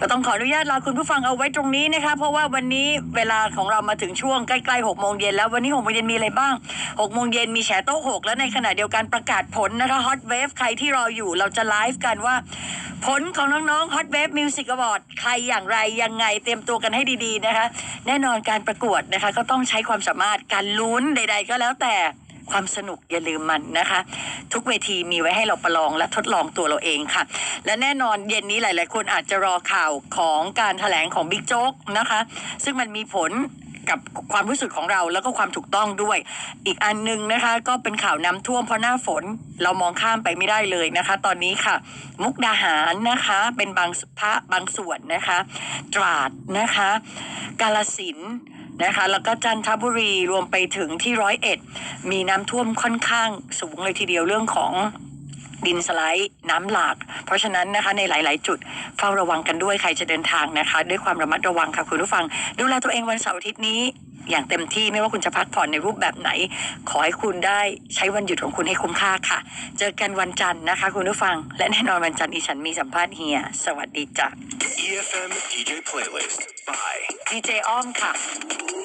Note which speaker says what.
Speaker 1: ก็ต้องขออนุญาตลาคุณผู้ฟังเอาไว้ตรงนี้นะคะเพราะว่าวันนี้เวลาของเรามาถึงช่วงใกล้ๆหกโมงเย็นแล้ววันนี้หกโมงเย็นมีอะไรบ้างหกโมงเย็นมีแฉโต๊ะหกแล้วในขณะเดียวกันประกาศผลนะคะฮอตเวฟใครที่รออยู่เราจะไลฟ์กันว่า ผลของน้องๆ Hot Wave Music Award ใครอย่างไรยังไงเตรียมตัวกันให้ดีๆนะคะ แน่นอนการประกวดนะคะ ก็ต้องใช้ความสามารถการลุ้นใด ๆ ก็แล้วแต่ ความสนุกอย่าลืมมันนะคะ ทุกเวทีมีไว้ให้เราประลองและทดลองตัวเราเองค่ะ และแน่นอนเย็นนี้หลาย ๆ คนอาจจะรอข่าวของการแถลงของบิ๊กโจ๊กนะคะ ซึ่งมันมีผลกับความรู้สึกของเราแล้วก็ความถูกต้องด้วย อีกอันหนึงนะคะ ก็เป็นข่าวน้ำท่วมเพราะหน้าฝนเรามองข้ามไปไม่ได้เลยนะคะ ตอนนี้ค่ะ มุกดาหารนะคะ เป็นบางพระบางส่วนนะคะ ตราดนะคะ กาลสิน นะคะ แล้วก็จันทบุรีรวมไปถึงที่ร้อยเอ็ดมีน้ำท่วมค่อนข้างสูงเลยทีเดียวเรื่องของดินสไลด์น้ำหลาก เพราะฉะนั้นนะคะในหลาย ๆ จุดเฝ้าระวังกันด้วยใครจะเดินทางนะคะ ด้วยความระมัดระวังค่ะคุณผู้ฟัง ดูแลตัวเองวันเสาร์อาทิตย์นี้ อย่างเต็มที่ไม่ว่าคุณจะพักผ่อนในรูปแบบไหน ขอให้คุณได้ใช้วันหยุดของคุณให้คุ้มค่าค่ะ เจอกันวันจันทร์นะคะ คุณผู้ฟัง และแน่นอนวันจันทร์อีฉันมีสัมภาษณ์เฮียสวัสดีจ้ะ
Speaker 2: EFM DJ playlist by
Speaker 1: ดีเจอ้อมค่ะ